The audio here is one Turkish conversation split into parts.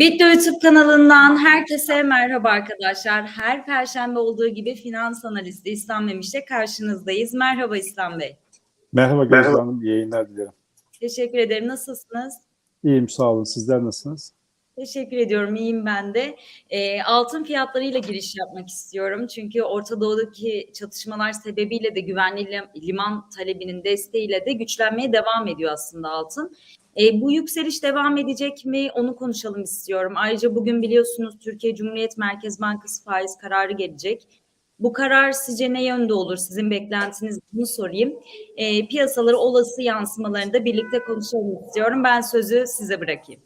Bitli YouTube kanalından herkese merhaba arkadaşlar. Her perşembe olduğu gibi finans analisti İslam Memiş'te karşınızdayız. Merhaba İslam Bey. Merhaba Gözde. Hanım, iyi yayınlar dilerim. Teşekkür ederim. Nasılsınız? İyiyim, sağ olun. Sizler nasılsınız? Teşekkür ediyorum. İyiyim ben de. Ee, altın fiyatlarıyla giriş yapmak istiyorum. Çünkü Orta Doğu'daki çatışmalar sebebiyle de güvenli lim- liman talebinin desteğiyle de güçlenmeye devam ediyor aslında altın. Ee, bu yükseliş devam edecek mi? Onu konuşalım istiyorum. Ayrıca bugün biliyorsunuz Türkiye Cumhuriyet Merkez Bankası faiz kararı gelecek. Bu karar sizce ne yönde olur? Sizin beklentiniz bunu sorayım. Ee, piyasaları olası yansımalarını da birlikte konuşalım istiyorum. Ben sözü size bırakayım.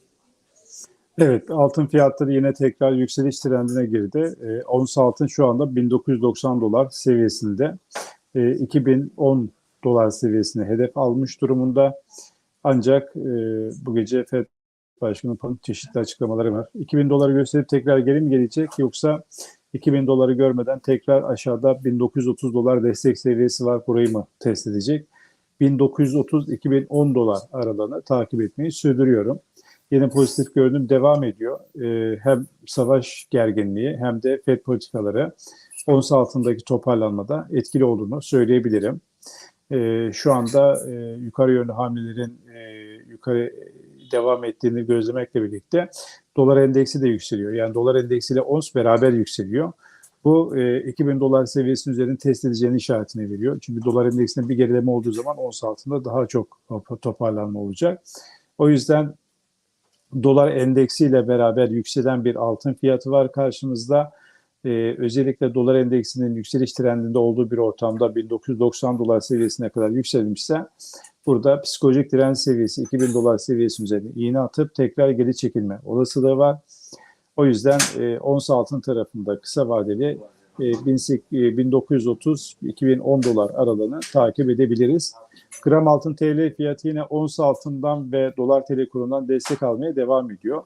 Evet, altın fiyatları yine tekrar yükseliş trendine girdi. E, ons altın şu anda 1990 dolar seviyesinde. E, 2010 dolar seviyesine hedef almış durumunda. Ancak e, bu gece FED Başkanı Powell'ın çeşitli açıklamaları var. 2000 doları gösterip tekrar geri mi gelecek yoksa 2000 doları görmeden tekrar aşağıda 1930 dolar destek seviyesi var. Burayı mı test edecek? 1930-2010 dolar aralığını takip etmeyi sürdürüyorum. Yine pozitif görünüm devam ediyor. Ee, hem savaş gerginliği hem de FED politikaları ons altındaki toparlanmada etkili olduğunu söyleyebilirim. Ee, şu anda e, yukarı yönlü hamlelerin e, yukarı devam ettiğini gözlemekle birlikte dolar endeksi de yükseliyor. Yani dolar endeksiyle ons beraber yükseliyor. Bu e, 2000 dolar seviyesinin üzerinde test edeceğini işaretini veriyor. Çünkü dolar endeksinde bir gerileme olduğu zaman ons altında daha çok toparlanma olacak. O yüzden dolar endeksiyle beraber yükselen bir altın fiyatı var karşımızda. Ee, özellikle dolar endeksinin yükseliş trendinde olduğu bir ortamda 1990 dolar seviyesine kadar yükselmişse burada psikolojik direnç seviyesi 2000 dolar seviyesi üzerine iğne atıp tekrar geri çekilme olasılığı var. O yüzden e, ons altın tarafında kısa vadeli e, 1930-2010 dolar aralığını takip edebiliriz. Gram altın TL fiyatı yine ons altından ve dolar TL kurundan destek almaya devam ediyor.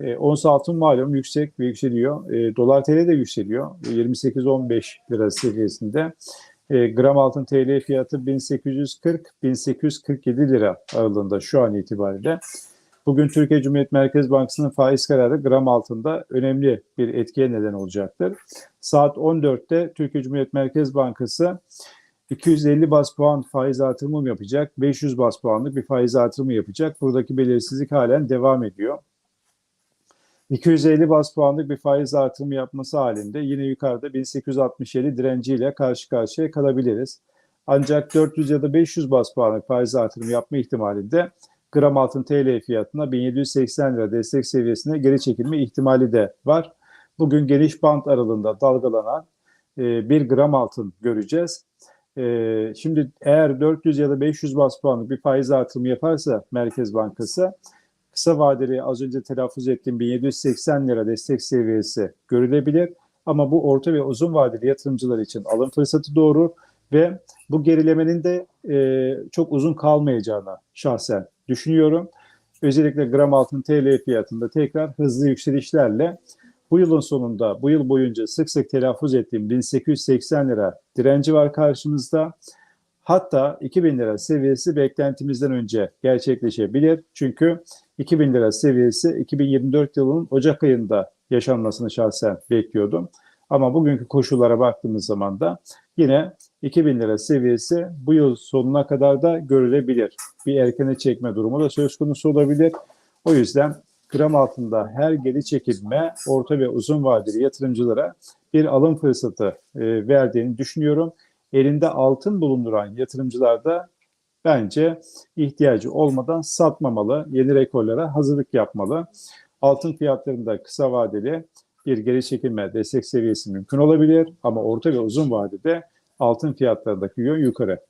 E, ons altın malum yüksek ve yükseliyor. E, dolar TL de yükseliyor. E, 28-15 lira seviyesinde. E, gram altın TL fiyatı 1840-1847 lira aralığında şu an itibariyle. Bugün Türkiye Cumhuriyet Merkez Bankası'nın faiz kararı gram altında önemli bir etkiye neden olacaktır. Saat 14'te Türkiye Cumhuriyet Merkez Bankası 250 bas puan faiz artırımı mı yapacak? 500 bas puanlık bir faiz artırımı yapacak. Buradaki belirsizlik halen devam ediyor. 250 bas puanlık bir faiz artırımı yapması halinde yine yukarıda 1867 direnciyle karşı karşıya kalabiliriz. Ancak 400 ya da 500 bas puanlık faiz artırımı yapma ihtimalinde gram altın TL fiyatına 1780 lira destek seviyesine geri çekilme ihtimali de var. Bugün geniş bant aralığında dalgalanan e, bir gram altın göreceğiz. E, şimdi eğer 400 ya da 500 bas puanlık bir faiz artırımı yaparsa Merkez Bankası kısa vadeli az önce telaffuz ettiğim 1780 lira destek seviyesi görülebilir. Ama bu orta ve uzun vadeli yatırımcılar için alım fırsatı doğurur ve bu gerilemenin de e, çok uzun kalmayacağını şahsen düşünüyorum. Özellikle gram altın TL fiyatında tekrar hızlı yükselişlerle bu yılın sonunda, bu yıl boyunca sık sık telaffuz ettiğim 1880 lira direnci var karşımızda. Hatta 2000 lira seviyesi beklentimizden önce gerçekleşebilir. Çünkü 2000 lira seviyesi 2024 yılının Ocak ayında yaşanmasını şahsen bekliyordum. Ama bugünkü koşullara baktığımız zaman da yine 2000 lira seviyesi bu yıl sonuna kadar da görülebilir. Bir erkene çekme durumu da söz konusu olabilir. O yüzden gram altında her geri çekilme orta ve uzun vadeli yatırımcılara bir alım fırsatı e, verdiğini düşünüyorum. Elinde altın bulunduran yatırımcılar da bence ihtiyacı olmadan satmamalı, yeni rekorlara hazırlık yapmalı. Altın fiyatlarında kısa vadeli bir geri çekilme destek seviyesi mümkün olabilir ama orta ve uzun vadede altın fiyatlarındaki yön yukarı.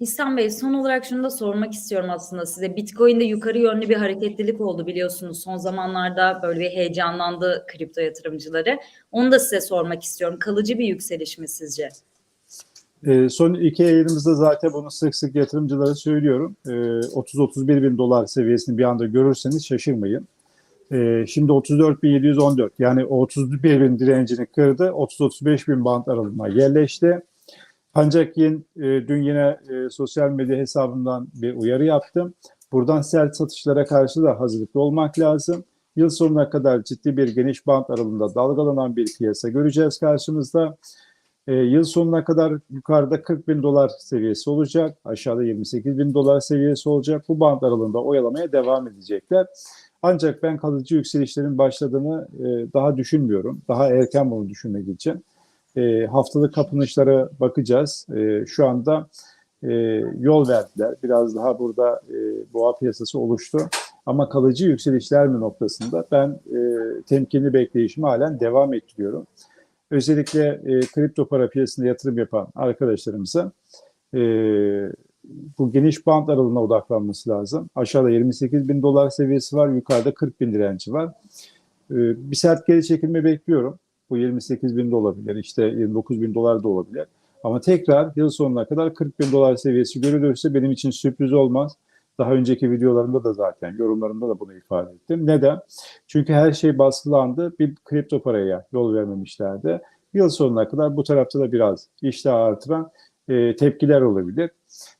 İhsan Bey son olarak şunu da sormak istiyorum aslında size. Bitcoin'de yukarı yönlü bir hareketlilik oldu biliyorsunuz. Son zamanlarda böyle bir heyecanlandı kripto yatırımcıları. Onu da size sormak istiyorum. Kalıcı bir yükseliş mi sizce? E, son iki yayınımızda zaten bunu sık sık yatırımcılara söylüyorum. E, 30-31 bin dolar seviyesini bir anda görürseniz şaşırmayın. E, şimdi 34.714 yani o 31 bin direncini kırdı. 30-35 bin band aralığına yerleşti. Ancak yine, e, dün yine e, sosyal medya hesabından bir uyarı yaptım. Buradan sert satışlara karşı da hazırlıklı olmak lazım. Yıl sonuna kadar ciddi bir geniş bant aralığında dalgalanan bir piyasa göreceğiz karşımızda. E, yıl sonuna kadar yukarıda 40 bin dolar seviyesi olacak. Aşağıda 28 bin dolar seviyesi olacak. Bu bant aralığında oyalamaya devam edecekler. Ancak ben kalıcı yükselişlerin başladığını e, daha düşünmüyorum. Daha erken bunu düşünmek için. E, haftalık kapanışlara bakacağız. E, şu anda e, yol verdiler. Biraz daha burada e, boğa piyasası oluştu. Ama kalıcı yükselişler mi noktasında ben e, temkinli bekleyişimi halen devam ettiriyorum. Özellikle e, kripto para piyasasında yatırım yapan arkadaşlarımıza e, bu geniş band aralığına odaklanması lazım. Aşağıda 28 bin dolar seviyesi var, yukarıda 40 bin direnci var. E, bir sert geri çekilme bekliyorum. Bu 28 bin de olabilir, işte 29 bin dolar da olabilir. Ama tekrar yıl sonuna kadar 40 bin dolar seviyesi görülürse benim için sürpriz olmaz. Daha önceki videolarımda da zaten yorumlarımda da bunu ifade ettim. Neden? Çünkü her şey baskılandı. Bir kripto paraya yol vermemişlerdi. Yıl sonuna kadar bu tarafta da biraz iştah artıran e, tepkiler olabilir.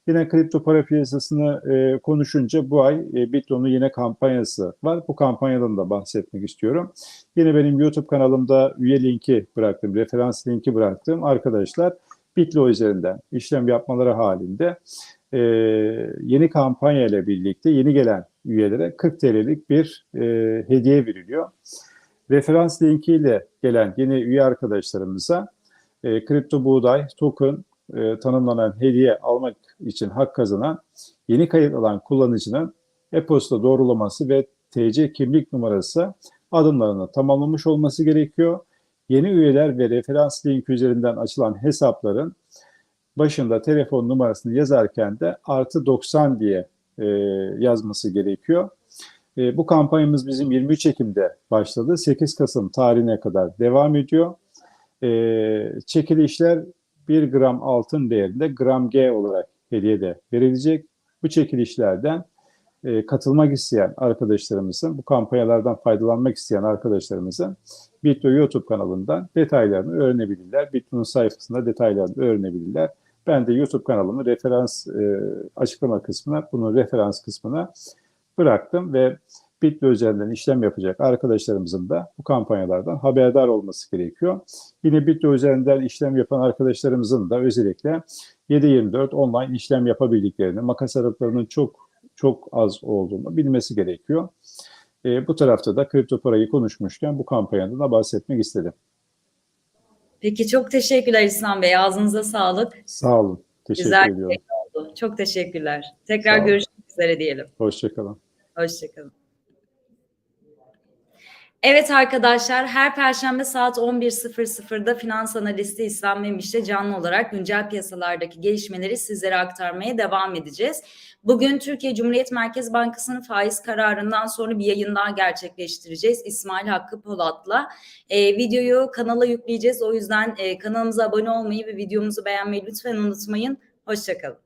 Yine kripto para piyasasını e, konuşunca bu ay e, Bitron'un yine kampanyası var. Bu kampanyadan da bahsetmek istiyorum. Yine benim YouTube kanalımda üye linki bıraktım, referans linki bıraktım. Arkadaşlar Bitlo üzerinden işlem yapmaları halinde e, yeni kampanya ile birlikte yeni gelen üyelere 40 TL'lik bir e, hediye veriliyor. Referans linkiyle gelen yeni üye arkadaşlarımıza e, kripto buğday, token e, tanımlanan hediye almak için hak kazanan yeni kayıt alan kullanıcının e-posta doğrulaması ve TC kimlik numarası adımlarını tamamlamış olması gerekiyor. Yeni üyeler ve referans linki üzerinden açılan hesapların başında telefon numarasını yazarken de artı 90 diye e, yazması gerekiyor. E, bu kampanyamız bizim 23 Ekim'de başladı. 8 Kasım tarihine kadar devam ediyor. E, çekilişler 1 gram altın değerinde gram G olarak hediye de verilecek. Bu çekilişlerden e, katılmak isteyen arkadaşlarımızın, bu kampanyalardan faydalanmak isteyen arkadaşlarımızın Bitlo YouTube kanalından detaylarını öğrenebilirler. Bitlo'nun sayfasında detaylarını öğrenebilirler. Ben de YouTube kanalımı referans e, açıklama kısmına, bunu referans kısmına bıraktım ve Bitlo üzerinden işlem yapacak arkadaşlarımızın da bu kampanyalardan haberdar olması gerekiyor. Yine Bitlo üzerinden işlem yapan arkadaşlarımızın da özellikle 7-24 online işlem yapabildiklerini, makas aralıklarının çok çok az olduğunu bilmesi gerekiyor. E, bu tarafta da kripto parayı konuşmuşken bu kampanyadan da bahsetmek istedim. Peki çok teşekkürler İslam Bey. Ağzınıza sağlık. Sağ olun. Teşekkür Güzel ediyorum. yayın oldu. Çok teşekkürler. Tekrar görüşmek üzere diyelim. Hoşçakalın. Hoşçakalın. Evet arkadaşlar her perşembe saat 11.00'da finans analisti İslam Memiş'te canlı olarak güncel piyasalardaki gelişmeleri sizlere aktarmaya devam edeceğiz. Bugün Türkiye Cumhuriyet Merkez Bankası'nın faiz kararından sonra bir yayın daha gerçekleştireceğiz. İsmail Hakkı Polat'la. Ee, videoyu kanala yükleyeceğiz. O yüzden e, kanalımıza abone olmayı ve videomuzu beğenmeyi lütfen unutmayın. Hoşçakalın.